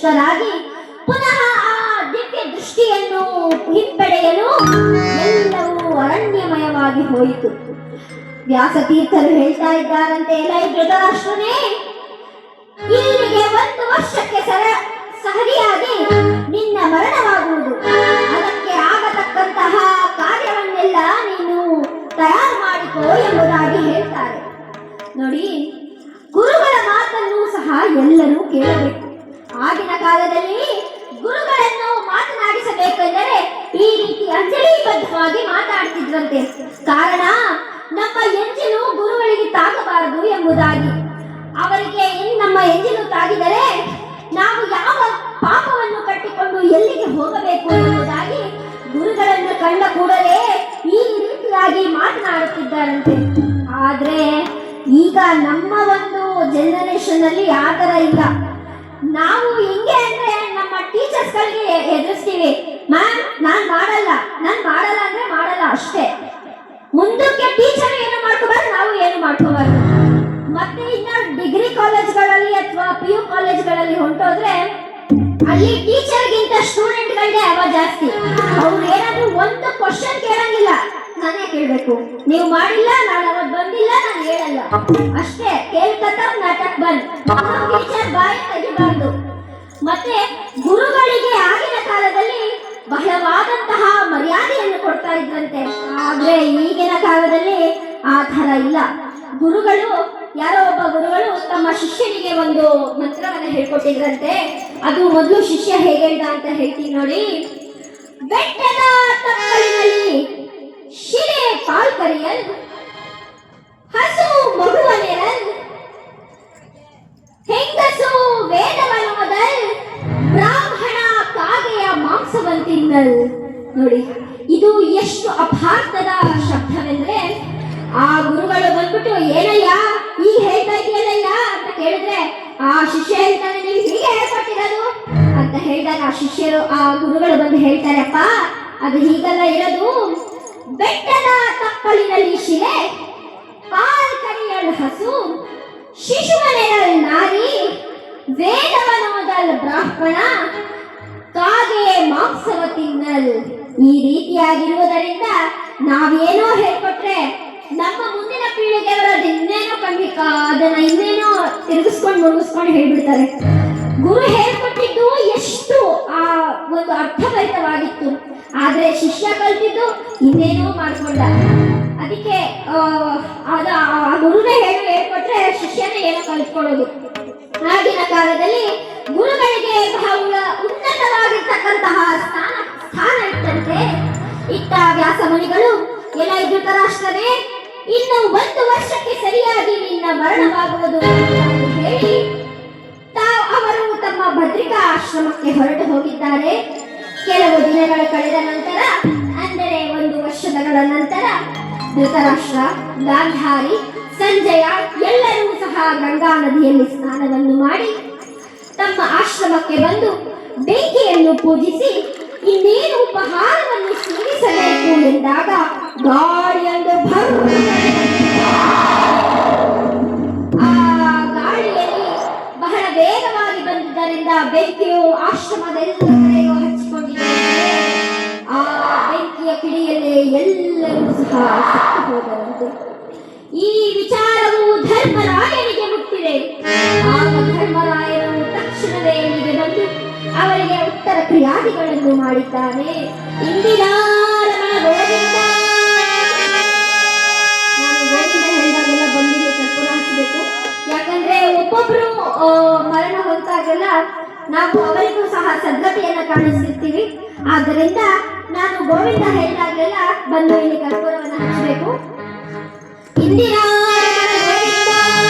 ಸಂತುಷ್ಟರಾಗಿ ಪುನಃ ಆ ದಿವ್ಯ ದೃಷ್ಟಿಯನ್ನು ಹಿಂಪಡೆಯಲು ಎಲ್ಲವೂ ಅರಣ್ಯಮಯವಾಗಿ ಹೋಯಿತು. ವ್ಯಾಸತೀರ್ಥರು ಹೇಳ್ತಾ ಇದ್ದಾರಂತೆ ಎಲೈ ಧೃತರಾಷ್ಟ್ರನೇ ಇಲ್ಲಿಗೆ ಒಂದು ವರ್ಷಕ್ಕೆ ಸರ ಸಹರಿಯಾಗಿ ನಿನ್ನ ಮರಣವಾಗುವುದು. ಅದಕ್ಕೆ ಆಗತಕ್ಕಂತಹ ಕಾರ್ಯವನ್ನೆಲ್ಲ ನೀನು ತಯಾರು ಮಾಡಿಕೋ ಎಂಬುದಾಗಿ ಹೇಳ್ತಾರೆ. ನೋಡಿ, ಗುರುಗಳ ಮಾತನ್ನು ಸಹ ಎಲ್ಲರೂ ಕೇಳಬೇಕು. ಆಗಿನ ಕಾಲದಲ್ಲಿ ಗುರುಗಳನ್ನು ಮಾತನಾಡಿಸಬೇಕೆಂದರೆ ಈ ರೀತಿ ಅಂಜಲಿ ಬದ್ಧವಾಗಿ ಮಾತಾಡ್ತಿದ್ರಂತೆ ಕಾರಣ, ನಮ್ಮ ಎಂಜಿನು ಗುರುಗಳಿಗೆ ತಾಗಬಾರದು ಎಂಬುದಾಗಿ. ಅವರಿಗೆ ನಮ್ಮ ಎಂಜಿನು ತಾಗಿದರೆ ನಾವು ಯಾವ ಪಾಪವನ್ನು ಕಟ್ಟಿಕೊಂಡು ಎಲ್ಲಿಗೆ ಹೋಗಬೇಕು ಎಂಬುದಾಗಿ ಗುರುಗಳನ್ನು ಕಂಡ ಕೂಡಲೇ ಈ ರೀತಿಯಾಗಿ ಮಾತನಾಡುತ್ತಿದ್ದಾರಂತೆ. ಆದರೆ, ಈಗ ನಮ್ಮ ಒಂದು ಜನರೇಷನ್ ಅಲ್ಲಿ ಆ ಥರ ಇಲ್ಲ. ನಾವು ಹೆಂಗೆ ಅಂದ್ರೆ ನಮ್ಮ ಟೀಚರ್ಸ್ ಗಳಿಗೆ ಎದುರಿಸ್ತೀವಿ ಮ್ಯಾಮ್, ನಾನ್ ಮಾಡಲ್ಲ ನಾನ್ ಮಾಡಲ್ಲ ಅಂದ್ರೆ ಮಾಡಲ್ಲ ಅಷ್ಟೇ. ಮುಂದಕ್ಕೆ ಟೀಚರ್ ಏನು ಮಾಡ್ಕೋಬಾರ್ದು, ನಾವು ಏನು ಮಾಡ್ಕೋಬಾರ್ದು. ಮತ್ತೆ ಇನ್ನ ಡಿಗ್ರಿ ಕಾಲೇಜ್ಗಳಲ್ಲಿ ಅಥವಾ ಪಿ ಯು ಕಾಲೇಜ್ಗಳಲ್ಲಿ ಹೊಂಟೋದ್ರೆ, ಅಲ್ಲಿ ಟೀಚರ್ಗಿಂತ ಸ್ಟೂಡೆಂಟ್ಗಳಿಗೆ ಅವ ಜಾಸ್ತಿ. ನಾನೇ ಕೇಳಬೇಕು ನೀವು ಮಾಡಿಲ್ಲ, ನಾನು ಅವತ್ತು ಬಂದಿಲ್ಲ, ನಾನು ಹೇಳಲ್ಲ. ಅಷ್ಟೇ ಕೇಳ್ಕತ್ತ ನಾಟಕ್ ಬಂದ್. ಬಾಯಿ ತೆಗಿಬಾರ್ದು. ಮತ್ತೆ ಗುರುಗಳಿಗೆ ಆಗಿನ ಕಾಲದಲ್ಲಿ ಬಹಳವಾದಂತಹ ಮರ್ಯಾದೆಯನ್ನು ಕೊಡ್ತಾ ಇದ್ರಂತೆ. ಆದ್ರೆ ಈಗಿನ ಕಾಲದಲ್ಲಿ ಆ ಥರ ಇಲ್ಲ. ಗುರುಗಳು, ಯಾರೋ ಒಬ್ಬ ಗುರುಗಳು ತಮ್ಮ ಶಿಷ್ಯನಿಗೆ ಒಂದು ಮಂತ್ರವನ್ನು ಹೇಳ್ಕೊಟ್ಟಿದ್ರಂತೆ. ಅದು ಮೊದಲು ಶಿಷ್ಯ ಹೇಗೆ ಅಂತ ಹೇಳ್ತೀನಿ ನೋಡಿ. ಬೆಟ್ಟದ ತಪ್ಪಲಿನಲ್ಲಿ ಶಿಲೆ ಪಾಲ್ ಕರಿಯಲ್ ಹಸು ಮಗುವ ನೆರಲ್ ಹೆಂಗಸು ವೇದವನ್ನು ಬ್ರಾಹ್ಮಣ ಕಾಗೆಯ ಮಾಂಸವಂತಿಂದಲ್ ನೋಡಿ, ಇದು ಎಷ್ಟು ಅಪಾರ್ಥದ ಶಬ್ದವೆಂದ್ರೆ, ಆ ಗುರುಗಳು ಬಂದ್ಬಿಟ್ಟು, ಏನಯ್ಯ ಈಗ ಹೇಳ್ತಾ ಇದೆಯಲ್ಲಯ್ಯ ಅಂತ ಕೇಳಿದ್ರೆ, ಆ ಶಿಷ್ಯ ಹೇಳ್ತಾನೆ, ನೀವು ಹೀಗೆ ಹೇಳ್ಕೊಟ್ಟಿರೋದು? ಅಂತ ಹೇಳಿದಾಗ ಆ ಶಿಷ್ಯರು, ಆ ಗುರುಗಳು ಬಂದು ಹೇಳ್ತಾರಪ್ಪ, ಅದು ಹೀಗೆಲ್ಲ ಇರೋದು. ಬೆಟ್ಟದ ತಪ್ಪಲಿನಲ್ಲಿ ಶಿಲೆ ಪಾಲ್ ಕರಿಯಲ್ ಹಸು ಶಿಶುವನೆರಲ್ ನಾರಿ, ವೇದವನೋದಲ್ ಬ್ರಾಹ್ಮಣ ಕಾಗೆ ಮಾಂಸವ ತಿನ್ನಲ್. ಈ ರೀತಿಯಾಗಿರುವುದರಿಂದ ನಾವೇನೋ ಹೇಳ್ಕೊಟ್ರೆ ನಮ್ಮ ಮುಂದಿನ ಪೀಳಿಗೆಯವರು ಇನ್ನೇನೋ ಕಂಡಿಕ, ಅದನ್ನ ಇನ್ನೇನೋ ತಿರುಗಿಸ್ಕೊಂಡು ಮುಳುಗಿಸ್ಕೊಂಡು ಹೇಳ್ಬಿಡ್ತಾರೆ. ಗುರು ಹೇಳ್ಕೊಟ್ಟಿದ್ದು ಎಷ್ಟು? ಆ ಒಂದು ಅರ್ಥಭರಿತವಾಗಿತ್ತು. ಆದ್ರೆ ಶಿಷ್ಯ ಕಲ್ತಿದ್ದು ಇನ್ನೇನೋ ಮಾಡ್ಕೊಂಡ. ಅದಕ್ಕೆ ಅದ ಆ ಗುರುನೇ ಹೇಳಿ, ಹೇಳ್ಕೊಟ್ರೆ ಶಿಷ್ಯನೇ ಏನೋ ಕಲ್ತ್ಕೊಳ್ಳೋದು. ಆಗಿನ ಕಾಲದಲ್ಲಿ ಗುರುಗಳಿಗೆ ಬಹಳ ಉನ್ನತವಾಗಿರ್ತಕ್ಕಂತಹ ಸ್ಥಾನ ಸ್ಥಾನ ಇತ್ತಂತೆ. ಇತ್ತ ವ್ಯಾಸ ಮುನಿಗಳು, ಎಲ್ಲ ಧೃತರಾಷ್ಟ್ರನೇ ಇನ್ನು ಒಂದು ವರ್ಷಕ್ಕೆ ಸರಿಯಾಗಿ ನಿನ್ನ ಮರಣವಾಗುವುದು. ದಿನಗಳು ಕಳೆದ ನಂತರ, ಅಂದರೆ ಒಂದು ವರ್ಷದಗಳ ನಂತರ, ಧೃತರಾಷ್ಟ್ರ, ಗಾಂಧಾರಿ, ಸಂಜಯ ಎಲ್ಲರೂ ಸಹ ಗಂಗಾ ನದಿಯಲ್ಲಿ ಸ್ನಾನವನ್ನು ಮಾಡಿ ತಮ್ಮ ಆಶ್ರಮಕ್ಕೆ ಬಂದು ಬೆಂಕಿಯನ್ನು ಪೂಜಿಸಿ ಇನ್ನೇನು ಉಪಹಾರವನ್ನು ಸೇವಿಸಬೇಕು ಎಂದಾಗ ಗಾಳಿಯೊಂದು ಈ ವಿಚಾರವು ಧರ್ಮರಾಯನಿಗೆ ಮುಟ್ಟಿದೆ. ಆಗ ಧರ್ಮರಾಯನು ತಕ್ಷಣವೇ ಇಲ್ಲಿಗೆ ಬಂದು ಅವರಿಗೆ ಉತ್ತರ ಕ್ರಿಯಾದಿಗಳನ್ನು ಮಾಡಿದ್ದಾನೆ. ಹಚ್ಚಬೇಕು ಯಾಕಂದ್ರೆ ಒಬ್ಬೊಬ್ರು ಮರಣ ಹೊಂದಾಗೆಲ್ಲ ನಾವು ಅವರಿಗೂ ಸಹ ಸದ್ಗತಿಯನ್ನು ಕಾಣಿಸುತ್ತೀವಿ ಆದ್ದರಿಂದ ನಾನು ಗೋವಿಂದ ಹೇಳಿದಾಗಲೆಲ್ಲ ಬಂದು ಇಲ್ಲಿ ಕರ್ಪೂರವನ್ನು ಹಚ್ಚಬೇಕು. ಇಂದಿನ ಜಾನಕಿ ರಮಣ